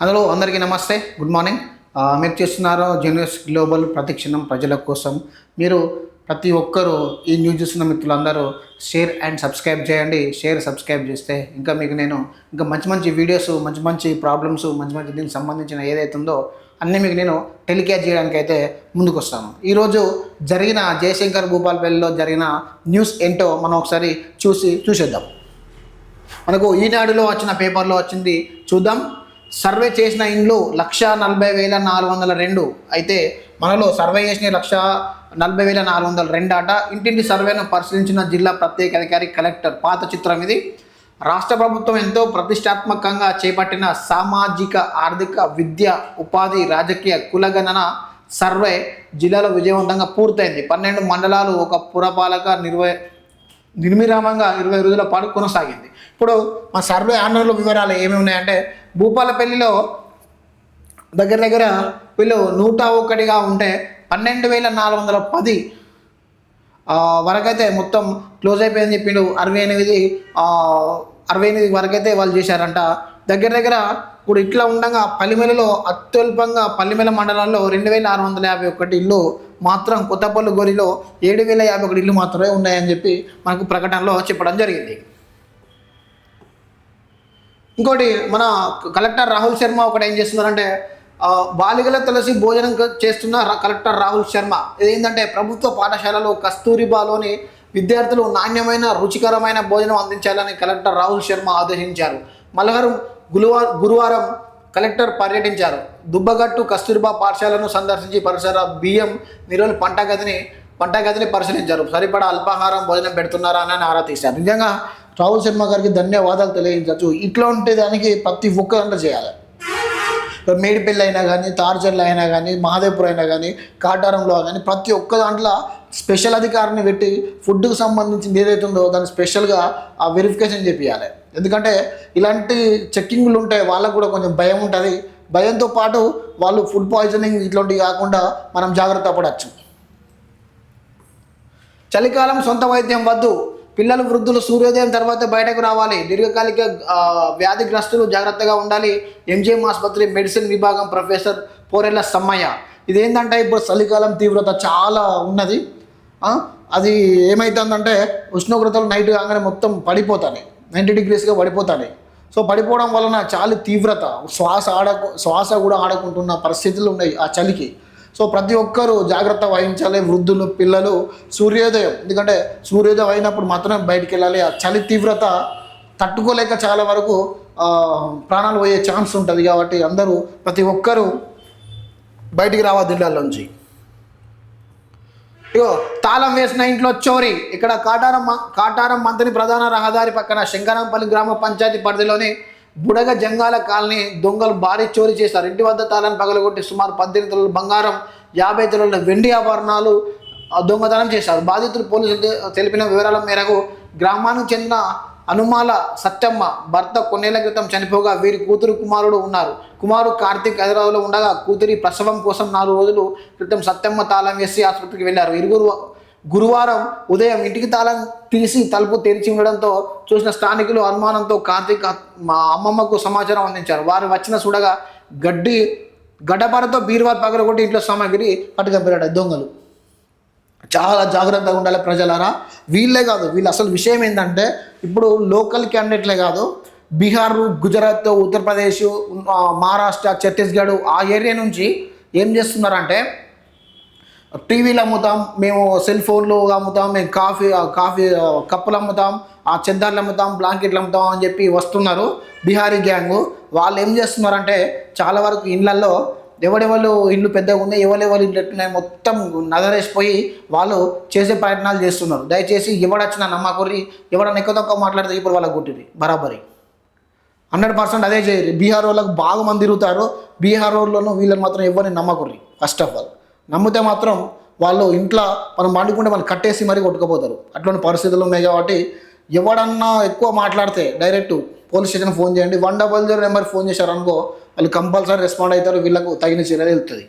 Hello అందరికీ నమస్తే. Good morning. మీరు చేస్తున్నారు జెన్యూస్ గ్లోబల్ ప్రతిక్షణం ప్రజల కోసం. మీరు ప్రతి ఒక్కరూ ఈ న్యూస్ చూస్తున్న మిత్రులందరూ షేర్ అండ్ సబ్స్క్రైబ్ చేయండి. షేర్ సబ్స్క్రైబ్ చేస్తే ఇంకా మీకు నేను ఇంకా మంచి మంచి వీడియోస్ మంచి మంచి ప్రాబ్లమ్స్ మంచి మంచి దీనికి సంబంధించిన ఏదైతే ఉందో అన్నీ మీకు నేను టెలికాస్ట్ చేయడానికి అయితే ముందుకు వస్తాను ఈరోజు జరిగిన జయశంకర్ భూపాల్పల్లిలో జరిగిన న్యూస్ ఏంటో మనం ఒకసారి చూసి చూసేద్దాం. మనకు ఈనాడులో వచ్చిన పేపర్లో వచ్చింది చూద్దాం. సర్వే చేసిన ఇండ్లు లక్ష నలభై వేల నాలుగు వందల రెండు. అయితే మనలో సర్వే చేసిన లక్ష నలభై వేల నాలుగు వందల రెండు అట. ఇంటింటి సర్వేను పరిశీలించిన జిల్లా ప్రత్యేక అధికారి కలెక్టర్ పాత చిత్రం ఇది. రాష్ట్ర ప్రభుత్వం ఎంతో ప్రతిష్టాత్మకంగా చేపట్టిన సామాజిక ఆర్థిక విద్య ఉపాధి రాజకీయ కులగణన సర్వే జిల్లాలో విజయవంతంగా పూర్తయింది. పన్నెండు మండలాలు ఒక పురపాలక నిర్వ నిర్మిరామంగా ఇరవై రోజుల పాటు కొనసాగింది. ఇప్పుడు మా సర్వే ఆన్లైన్లో వివరాలు ఏమేమి ఉన్నాయంటే భూపాలపల్లిలో దగ్గర దగ్గర వీళ్ళు నూట ఒకటిగా ఉంటే పన్నెండు వేల నాలుగు వందల పది వరకైతే మొత్తం క్లోజ్ అయిపోయింది చెప్పిండు. అరవై ఎనిమిది అరవై ఎనిమిది వరకైతే వాళ్ళు చేశారంట. దగ్గర దగ్గర ఇప్పుడు ఇట్లా ఉండగా పల్లిమెలలో అత్యల్పంగా పల్లిమెల మండలాల్లో రెండు వేల ఆరు వందల యాభై ఒకటి ఇల్లు మాత్రం కొత్తపల్లి గోరిలో ఏడు వేల యాభై ఒకటి ఇల్లు మాత్రమే ఉన్నాయని చెప్పి మనకు ప్రకటనలో చెప్పడం జరిగింది. ఇంకోటి మన కలెక్టర్ రాహుల్ శర్మ ఒకటి ఏం చేస్తున్నారంటే బాలికల తులసి భోజనం చేస్తున్న కలెక్టర్ రాహుల్ శర్మ. ఇదేంటంటే ప్రభుత్వ పాఠశాలలో కస్తూరిబాలోని విద్యార్థులు నాణ్యమైన రుచికరమైన భోజనం అందించాలని కలెక్టర్ రాహుల్ శర్మ ఆదేశించారు. మలహరం గురువార గురువారం కలెక్టర్ పర్యటించారు. దుబ్బగట్టు కస్తూరిబా పాఠశాలను సందర్శించి పరిసర బియ్యం నిరోలు పంట గదిని పంట గదిని పరిశీలించారు. సరిపడా అల్పాహారం భోజనం పెడుతున్నారా అని ఆరా తీశారు. నిజంగా రాహుల్ శర్మ గారికి ధన్యవాదాలు తెలియజేయచ్చు. ఇట్లా ఉంటే దానికి ప్రతి ఒక్క దాంట్లో చేయాలి. మేడిపల్లి అయినా కానీ తార్జర్లు అయినా కానీ మహాదేవ్పూర్ అయినా కానీ కాటారంలో కానీ ప్రతి ఒక్క దాంట్లో స్పెషల్ అధికారిని పెట్టి ఫుడ్కి సంబంధించింది ఏదైతే ఉందో దాన్ని స్పెషల్గా ఆ వెరిఫికేషన్ చేపించాలి ఎందుకంటే ఇలాంటి చెక్కింగ్లు ఉంటే వాళ్ళకు కూడా కొంచెం భయం ఉంటుంది. భయంతో పాటు వాళ్ళు ఫుడ్ పాయిజనింగ్ ఇట్లాంటివి కాకుండా మనం జాగ్రత్త పడవచ్చు చలికాలం సొంత వైద్యం వద్దు. పిల్లలు వృద్ధులు సూర్యోదయం తర్వాత బయటకు రావాలి. దీర్ఘకాలిక వ్యాధిగ్రస్తులు జాగ్రత్తగా ఉండాలి. ఎంజిఎం ఆసుపత్రి మెడిసిన్ విభాగం ప్రొఫెసర్ పోరెల్ల సమ్మయ్య. ఇదేంటంటే ఇప్పుడు చలికాలం తీవ్రత చాలా ఉన్నది. అది ఏమవుతుందంటే ఉష్ణోగ్రతలు నైట్ కాగానే మొత్తం పడిపోతాయి. నైంటీ డిగ్రీస్గా పడిపోతాయి. సో పడిపోవడం వలన చాలా తీవ్రత. శ్వాస ఆడకు శ్వాస కూడా ఆడకుంటున్న పరిస్థితులు ఉన్నాయి ఆ చలికి. సో ప్రతి ఒక్కరూ జాగ్రత్త వహించాలి వృద్ధులు పిల్లలు సూర్యోదయం. ఎందుకంటే సూర్యోదయం అయినప్పుడు మాత్రమే బయటికి వెళ్ళాలి. ఆ చలి తీవ్రత తట్టుకోలేక చాలా వరకు ప్రాణాలు పోయే ఛాన్స్ ఉంటుంది కాబట్టి అందరూ ప్రతి ఒక్కరూ బయటికి రావద్దు ఇళ్ళల్లోంచి ఇగో తాళం వేసిన ఇంట్లో చోరీ. ఇక్కడ కాటారం కాటారం మంత్రి ప్రధాన రహదారి పక్కన శంకరంపల్లి గ్రామ పంచాయతీ పరిధిలోని బుడగ జంగాల కాలనీ దొంగలు భారీ చోరీ చేశారు. ఇంటి వద్ద తాళాన్ని పగలగొట్టి సుమారు పద్దెనిమిది తులాల బంగారం యాభై తులాల వెండి ఆభరణాలు దొంగతనం చేశారు. బాధితులు పోలీసులు తెలిపిన వివరాల మేరకు గ్రామానికి చెందిన అనుమాల సత్యమ్మ భర్త కొన్నేళ్ళ క్రితం చనిపోగా వీరి కూతురు కుమారుడు ఉన్నారు. కుమారు కార్తీక్ హైదరాబాద్లో ఉండగా కూతురి ప్రసవం కోసం నాలుగు రోజులు క్రితం సత్యమ్మ తాళం వేసి ఆసుపత్రికి వెళ్ళారు. ఇరుగురు గురువారం ఉదయం ఇంటికి తాళం తీసి తలుపు తెరిచి ఉండడంతో చూసిన స్థానికులు అనుమానంతో కార్తీక్ మా అమ్మమ్మకు సమాచారం అందించారు. వారు వచ్చిన చూడగా గడ్డి గడ్డపారతో బీరువారు పగలగొట్టి ఇంట్లో సామాగ్రి పట్టుకపోయాడు దొంగలు. చాలా జాగ్రత్తగా ఉండాలి ప్రజలారా. వీళ్ళే కాదు వీళ్ళు అసలు విషయం ఏంటంటే ఇప్పుడు లోకల్ క్యాండిడేట్లే కాదు బీహార్ గుజరాత్ ఉత్తరప్రదేశ్ మహారాష్ట్ర ఛత్తీస్గఢ్ ఆ ఏరియా నుంచి ఏం చేస్తున్నారంటే టీవీలు అమ్ముతాం మేము సెల్ ఫోన్లు అమ్ముతాం మేము కాఫీ కాఫీ కప్పులు అమ్ముతాం ఆ చెద్దార్లు అమ్ముతాం బ్లాంకెట్లు అమ్ముతాం అని చెప్పి వస్తున్నారు బీహారీ గ్యాంగ్. వాళ్ళు ఏం చేస్తున్నారంటే చాలా వరకు ఇళ్ళల్లో ఎవడెవరు ఇల్లు పెద్దగా ఉన్నాయి ఎవరెవరు ఇల్లు ఎట్టున్నాయి మొత్తం నదరేసిపోయి వాళ్ళు చేసే ప్రయత్నాలు చేస్తున్నారు. దయచేసి ఎవడొచ్చిన నమ్మకూరి ఎవడన్నా ఎక్కువ తక్కువ మాట్లాడితే ఇప్పుడు వాళ్ళకి కొట్టింది బరాబరి. హండ్రెడ్ పర్సెంట్ అదే చేయరు బీహార్ వాళ్ళకు బాగా మంది తిరుగుతారు బీహార్ వాళ్ళను వీళ్ళని మాత్రం ఎవరిని నమ్మకూరి ఫస్ట్ ఆఫ్ ఆల్. నమ్మితే మాత్రం వాళ్ళు ఇంట్లో మనం వండుకుంటే వాళ్ళు కట్టేసి మరీ కొట్టుకుపోతారు. అట్లాంటి పరిస్థితులు ఉన్నాయి కాబట్టి ఎవడన్నా ఎక్కువ మాట్లాడితే డైరెక్ట్ పోలీస్ స్టేషన్ ఫోన్ చేయండి. One double zero number phone చేశారు అనుకో వాళ్ళు కంపల్సరీ రెస్పాండ్ అవుతారు. వీళ్ళకు తగిన చర్య వెళ్తుంది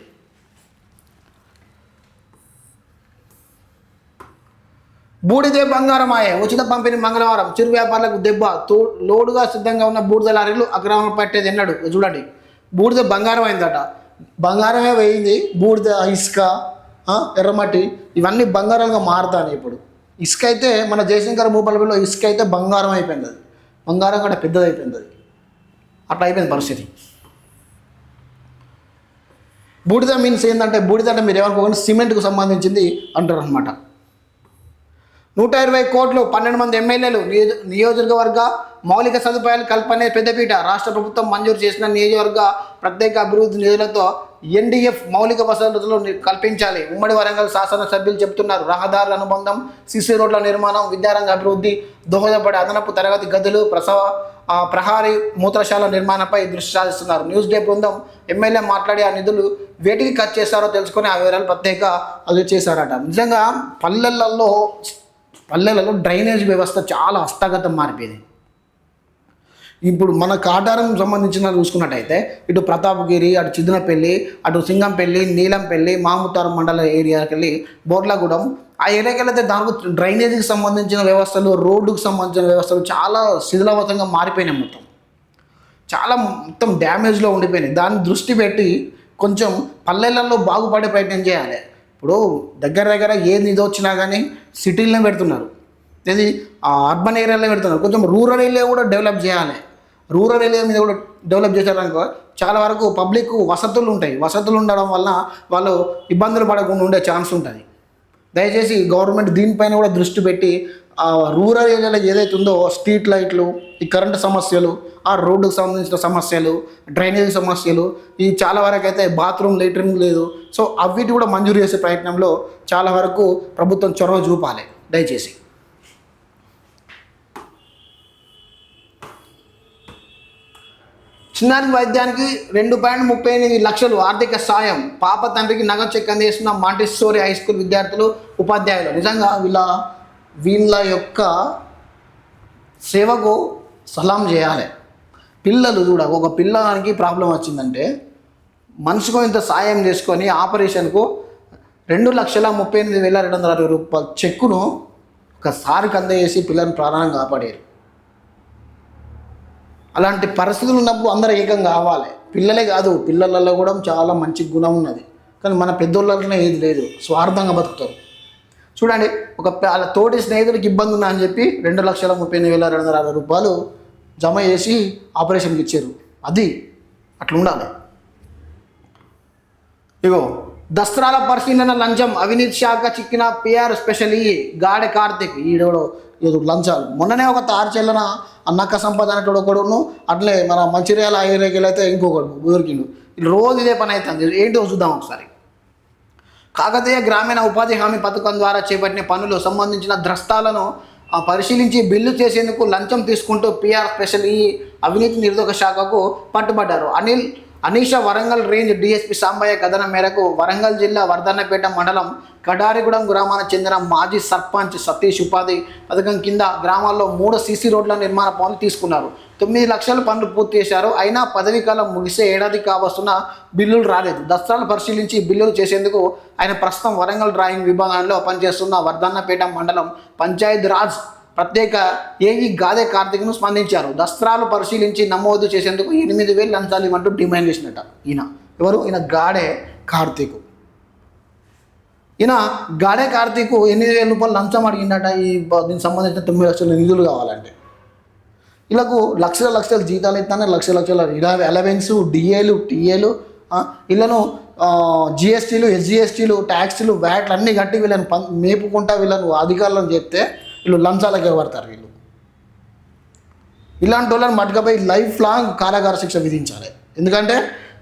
బూడిదే బంగారమాయే. ఉచిత పంపిణీ మంగళవారం. చిరు వ్యాపారులకు దెబ్బ. తో లోడుగా సిద్ధంగా ఉన్న బూడిద లారీలు అక్రమం పట్టేది ఎన్నడు? చూడండి. బూడిద బంగారం అయిందట. బంగారమే పోయింది బూడిద ఇసుక ఎర్రమట్టి ఇవన్నీ బంగారాలుగా మారుతాను ఇప్పుడు. ఇసుక అయితే మన జయశంకర్ భూపాలపల్లిలో ఇసుక అయితే బంగారం అయిపోయింది. అది బంగారం కంటే పెద్దది అయిపోయింది. అది అట్లా అయిపోయింది పరిస్థితి. బూడిద మీన్స్ ఏంటంటే బూడిద అంటే మీరు ఏమనుకోకండి సిమెంట్కు సంబంధించింది అంటారు అనమాట నూట ఇరవై కోట్లు పన్నెండు మంది ఎమ్మెల్యేలు నియోజకవర్గ మౌలిక సదుపాయాలు కల్పనే పెద్దపీట. రాష్ట్ర ప్రభుత్వం మంజూరు చేసిన నియోజకవర్గ ప్రత్యేక అభివృద్ధి నిధులతో ఎన్డీఎఫ్ మౌలిక వసతులు కల్పించాలి. ఉమ్మడి వరంగల్ శాసనసభ్యులు చెబుతున్నారు. రహదారుల అనుబంధం సిసి రోడ్ల నిర్మాణం విద్యారంగ అభివృద్ధి దోహదపడే అదనపు తరగతి గదులు ప్రసవ ప్రహారీ మూత్రశాల నిర్మాణంపై దృష్టి సాధిస్తున్నారు న్యూస్ డే బృందం ఎమ్మెల్యే మాట్లాడి ఆ నిధులు వేటికి ఖర్చు చేశారో తెలుసుకొని ఆ వివరాలు ప్రత్యేక అది చేశారట. నిజంగా పల్లెలలో పల్లెలలో డ్రైనేజ్ వ్యవస్థ చాలా హస్తగతం మారిపోయింది. ఇప్పుడు మన కాటారం సంబంధించిన చూసుకున్నట్టయితే ఇటు ప్రతాపగిరి అటు చిదునపల్లి అటు సింగంపల్లి నీలంపల్లి మాముతారం మండల ఏరియాకి వెళ్ళి బోర్లగూడెం. ఆ ఏరియాకి వెళ్తే దానికి డ్రైనేజీకి సంబంధించిన వ్యవస్థలు రోడ్డుకు సంబంధించిన వ్యవస్థలు చాలా శిథిలవతంగా మారిపోయినాయి మొత్తం. చాలా మొత్తం డ్యామేజ్లో ఉండిపోయినాయి. దాన్ని దృష్టి పెట్టి కొంచెం పల్లెలలో బాగుపడే ప్రయత్నం చేయాలి. ఇప్పుడు దగ్గర దగ్గర ఏది ఇది వచ్చినా కానీ సిటీలనే పెడుతున్నారు. ఇది ఆ అర్బన్ ఏరియాలో పెడుతున్నారు. కొంచెం రూరల్ ఏరియా కూడా డెవలప్ చేయాలి. రూరల్ ఏరియా మీద కూడా డెవలప్ చేశారనుకో చాలా వరకు పబ్లిక్ వసతులు ఉంటాయి. వసతులు ఉండడం వల్ల వాళ్ళు ఇబ్బందులు పడకుండా ఉండే ఛాన్స్ ఉంటుంది. దయచేసి గవర్నమెంట్ దీనిపైన కూడా దృష్టి పెట్టి ఆ రూరల్ ఏరియాలో ఏదైతే ఉందో స్ట్రీట్ లైట్లు ఈ కరెంటు సమస్యలు ఆ రోడ్డుకు సంబంధించిన సమస్యలు డ్రైనేజ్ సమస్యలు ఈ చాలా వరకు అయితే బాత్రూమ్ లెట్రిన్ లేదు. సో అవిటి కూడా మంజూరు చేసే ప్రయత్నంలో చాలా వరకు ప్రభుత్వం చొరవ చూపాలి. దయచేసి. చిన్నారి వైద్యానికి రెండు పాయింట్ ముప్పై ఎనిమిది లక్షలు ఆర్థిక సాయం. పాప తండ్రికి నగదు చెక్ అందిస్తున్న మాంటిస్టోరీ హై స్కూల్ విద్యార్థులు ఉపాధ్యాయులు. నిజంగా వీళ్ళ వీళ్ళ యొక్క సేవకు సలాం చేయాలి. పిల్లలు చూడ ఒక పిల్లగానికి ప్రాబ్లం వచ్చిందంటే మనిషికో ఇంత సాయం చేసుకొని ఆపరేషన్కు రెండు లక్షల ముప్పై ఎనిమిది వేల రెండు వందల అరవై రూపాయల చెక్కును ఒకసారికి అందజేసి పిల్లల్ని ప్రాణాలను కాపాడారు. అలాంటి పరిస్థితులు ఉన్నప్పుడు అందరూ ఏకం కావాలి. పిల్లలే కాదు పిల్లలలో కూడా చాలా మంచి గుణం ఉన్నది. కానీ మన పెద్దోళ్ళలోనే ఏది లేదు స్వార్థంగా బతుకుతారు. చూడండి ఒక వాళ్ళ తోటి స్నేహితుడికి ఇబ్బంది ఉందా అని చెప్పి రెండు లక్షల ముప్పై ఎనిమిది వేల రెండు వందల అరవై రూపాయలు జమ చేసి ఆపరేషన్కి ఇచ్చారు. అది అట్లా ఉండాలి ఇగో దసరాల పరిశీలన లంచం అవినీతి శాఖ చిక్కిన పిఆర్ స్పెషల్ ఈ గాడె కార్తిక్ ఈడోడు ఏదో లంచాలు. మొన్ననే ఒక తారు చెల్లన అన్నక్క సంపద అనేటోడు ఒకడును అట్లే మన మంచిర్యాల ఏరియాకి అయితే ఇంకొకడు ఊరికిండు రోజు ఇదే పని అవుతుంది ఏంటో చూద్దాం ఒకసారి. కాకతీయ గ్రామీణ ఉపాధి హామీ పథకం ద్వారా చేపట్టిన పనులు సంబంధించిన ద్రస్తాలను పరిశీలించి బిల్లు చేసేందుకు లంచం తీసుకుంటూ పిఆర్ స్పెషల్ ఈ అవినీతి నిరోధక శాఖకు పట్టుబడ్డారు. అనిల్ అనీష వరంగల్ రేంజ్ డిఎస్పి సాంబయ్య కథనం మేరకు వరంగల్ జిల్లా వర్ధన్నపేట మండలం కడారిగూడెం గ్రామానికి చెందిన మాజీ సర్పంచ్ సతీష్ ఉపాధి పథకం కింద గ్రామాల్లో మూడు సీసీ రోడ్ల నిర్మాణ పనులు తీసుకున్నారు. తొమ్మిది లక్షల పనులు పూర్తి చేశారు. అయినా పదవీ కాలం ముగిసే ఏడాది కావస్తున్న బిల్లులు రాలేదు. దస్తాలు పరిశీలించి బిల్లులు చేసేందుకు ఆయన ప్రస్తుతం వరంగల్ డ్రాయింగ్ విభాగంలో పనిచేస్తున్న వర్ధన్నపేట మండలం పంచాయత్ రాజ్ ప్రత్యేక ఏఈ గాదే కార్తిక్ను స్పందించారు. దస్త్రాలు పరిశీలించి నమోదు చేసేందుకు ఎనిమిది వేలు లంచాలు ఇవ్వంటూ డిమాండ్ చేసినట్ట ఈయన. ఎవరు? ఈయన గాడే కార్తీక్. ఈయన గాడే కార్తీక్ ఎనిమిది వేల రూపాయలు లంచం అడిగిందట ఈ దీనికి సంబంధించిన తొమ్మిది లక్షల నిధులు కావాలంటే. వీళ్ళకు లక్షల లక్షల జీతాలు ఇస్తానే లక్షల లక్షల ఇలా అలవెన్స్ డిఏలు టీఏలు వీళ్ళను జిఎస్టీలు ఎస్జిఎస్టీలు ట్యాక్స్లు వ్యాట్లు అన్నీ కట్టి వీళ్ళని పం మేపుకుంటా వీళ్ళను అధికారులను చెప్తే వీళ్ళు లంచాలకే పడతారు వీళ్ళు. ఇలాంటి వాళ్ళని మట్టుకపోయి లైఫ్ లాంగ్ కారాగార శిక్ష విధించాలి. ఎందుకంటే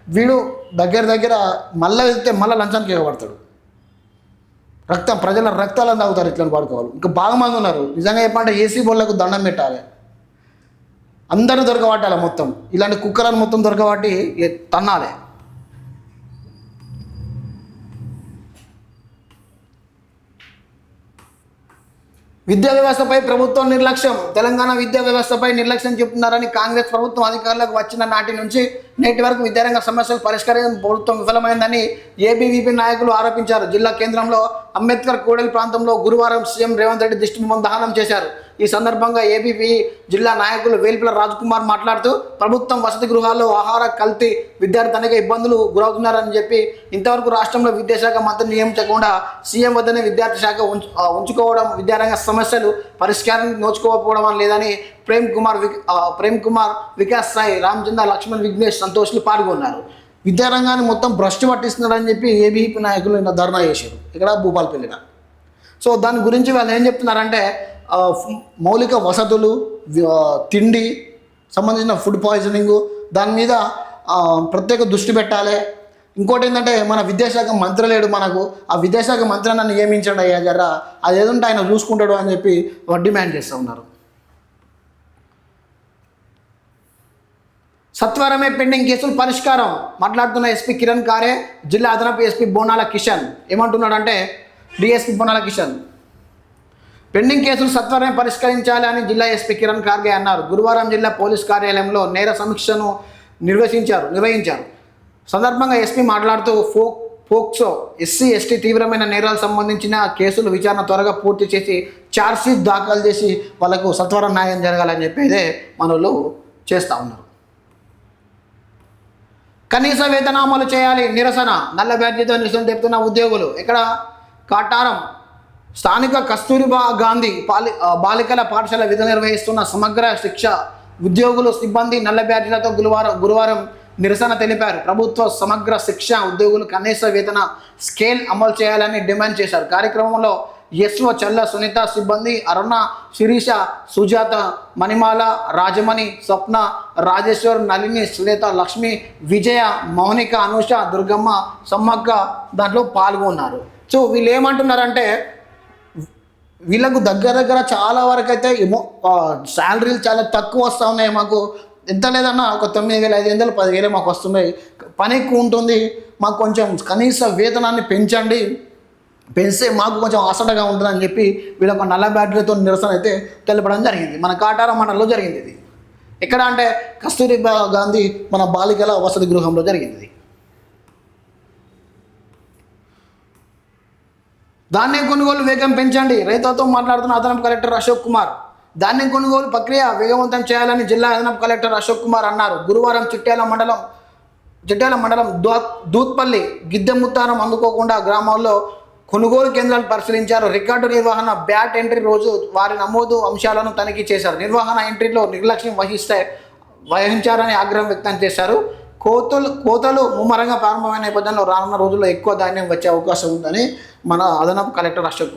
వీడు దగ్గర దగ్గర మళ్ళీ వెళ్తే మళ్ళీ లంచానికి ఎగబడతాడు రక్తం ప్రజల రక్తాలను తాగుతారు ఇట్లా పడుకోవాలి ఇంకా బాగా మంది ఉన్నారు. నిజంగా చెప్పంటే ఏసీ బోళ్ళకు దండం పెట్టాలి. అందరిని దొరకబట్టాలి మొత్తం. ఇలాంటి కుక్కలను మొత్తం దొరకబట్టి తన్నాలి. విద్యా వ్యవస్థపై ప్రభుత్వం నిర్లక్ష్యం. తెలంగాణ విద్యా వ్యవస్థపై నిర్లక్ష్యం చెప్తున్నారని కాంగ్రెస్ ప్రభుత్వం అధికారులకు వచ్చిన నాటి నుంచి నేటి వరకు విద్యారంగ సమస్యలు పరిష్కరించడం ప్రభుత్వం విఫలమైందని ఏబీవీపీ నాయకులు ఆరోపించారు. జిల్లా కేంద్రంలో అంబేద్కర్ కూడలి ప్రాంతంలో గురువారం సీఎం రేవంత్ రెడ్డి దిష్టిబొమ్మను దహనం చేశారు. ఈ సందర్భంగా ఏబీపీ జిల్లా నాయకులు వేల్పుల రాజ్కుమార్ మాట్లాడుతూ ప్రభుత్వం వసతి గృహాల్లో ఆహార కల్తీ విద్యార్థి అనేక ఇబ్బందులు గురవుతున్నారని చెప్పి ఇంతవరకు రాష్ట్రంలో విద్యాశాఖ మంత్రి నియమించకుండా సీఎం వద్దనే విద్యార్థి శాఖ ఉంచుకోవడం విద్యారంగ సమస్యలు పరిష్కారం నోచుకోకపోవడం లేదని ప్రేమ్ కుమార్ ప్రేమ్ కుమార్ వికాస్ సాయి రామచంద్ర లక్ష్మణ్ విఘ్నేష్ సంతోష్లు పాల్గొన్నారు. విద్యారంగాన్ని మొత్తం భ్రష్టు పట్టిస్తున్నారని చెప్పి ఏబీపీ నాయకులు నిన్న ధర్నా చేశారు. ఇక్కడ భూపాలపల్లిగా సో దాని గురించి వాళ్ళు ఏం చెప్తున్నారంటే మౌలిక వసతులు తిండి సంబంధించిన ఫుడ్ పాయిజనింగ్ దాని మీద ప్రత్యేక దృష్టి పెట్టాలి. ఇంకోటి ఏంటంటే మన విద్యాశాఖ మంత్రి లేడు మనకు ఆ విద్యాశాఖ మంత్రి నన్ను నియమించండి అయ్యా జర అది ఏదంటే ఆయన చూసుకుంటాడు అని చెప్పి డిమాండ్ చేస్తూ ఉన్నారు. సత్వరమే పెండింగ్ కేసులు పరిష్కారం మాట్లాడుతున్న ఎస్పీ కిరణ్ కారే జిల్లా అదనపు ఎస్పీ బోనాల కిషన్. ఏమంటున్నాడంటే డిఎస్పీ బోనాల కిషన్ పెండింగ్ కేసులు సత్వరమే పరిష్కరించాలి అని జిల్లా ఎస్పీ కిరణ్ ఖార్గే అన్నారు. గురువారం జిల్లా పోలీస్ కార్యాలయంలో నేర సమీక్షను నిర్వహించారు నిర్వహించారు. సందర్భంగా ఎస్పీ మాట్లాడుతూ ఫోక్ ఫోక్సో ఎస్సీ ఎస్టీ తీవ్రమైన నేరాలకు సంబంధించిన కేసులు విచారణ త్వరగా పూర్తి చేసి ఛార్జ్షీట్ దాఖలు చేసి వాళ్ళకు సత్వరం న్యాయం జరగాలని చెప్పేదే మనలు చేస్తూ ఉన్నారు. కనీస వేతన అమలు చేయాలి నిరసన. నల్ల బ్యాడ్జీతో నిరసన తెప్పుతున్న ఉద్యోగులు. ఇక్కడ కాటారం. స్థానిక కస్తూరిబా గాంధీ పాలి బాలికల పాఠశాల విధులు నిర్వహిస్తున్న సమగ్ర శిక్ష ఉద్యోగులు సిబ్బంది నల్ల బ్యాడ్జీలతో గురువారం గురువారం నిరసన తెలిపారు. ప్రభుత్వ సమగ్ర శిక్ష ఉద్యోగులు కనీస వేతన స్కేల్ అమలు చేయాలని డిమాండ్ చేశారు. కార్యక్రమంలో యశ్వ చల్ల సునీత సిబ్బంది అరుణ శిరీష సుజాత మణిమాల రాజమణి స్వప్న రాజేశ్వర్ నళిని సునీత లక్ష్మి విజయ మౌనిక అనుష దుర్గమ్మ సమ్మక్క దాంట్లో పాల్గొన్నారు. సో వీళ్ళు ఏమంటున్నారంటే వీళ్ళకు దగ్గర దగ్గర చాలా వరకు అయితే ఏమో శాలరీలు చాలా తక్కువ వస్తూ ఉన్నాయి మాకు. ఎంత లేదన్నా ఒక తొమ్మిది వేల ఐదు వందలు పదివేలు మాకు వస్తున్నాయి. పని ఎక్కువ ఉంటుంది. మాకు కొంచెం కనీస వేతనాన్ని పెంచండి. పెంచితే మాకు కొంచెం అసటగా ఉంటుందని చెప్పి వీళ్ళొక నల్ల బ్యాటరీతో నిరసన అయితే తెలపడం జరిగింది. మన కాటార మండలంలో జరిగింది ఇది. ఎక్కడ అంటే కస్తూరిబా గాంధీ మన బాలికల వసతి గృహంలో జరిగింది ధాన్యం కొనుగోలు వేగం పెంచండి. రైతులతో మాట్లాడుతున్న అదనపు కలెక్టర్ అశోక్ కుమార్. ధాన్యం కొనుగోలు ప్రక్రియ వేగవంతం చేయాలని జిల్లా అదనపు కలెక్టర్ అశోక్ కుమార్ అన్నారు. గురువారం చిట్యాల మండలం చిట్యాల మండలం దూత్పల్లి గిద్దెముత్తానం అందుకోకుండా గ్రామాల్లో కొనుగోలు కేంద్రాలు పరిశీలించారు. రికార్డు నిర్వహణ బ్యాట్ ఎంట్రీ రోజు వారి నమోదు అంశాలను తనిఖీ చేశారు. నిర్వహణ ఎంట్రీలో నిర్లక్ష్యం వహిస్తే వహించారని ఆగ్రహం వ్యక్తం చేశారు. కోతలు కోతలు ముమ్మరంగా ప్రారంభమైన నేపథ్యంలో రానున్న రోజుల్లో ఎక్కువ ధాన్యం వచ్చే అవకాశం ఉందని మన అదనపు కలెక్టర్ అశోక్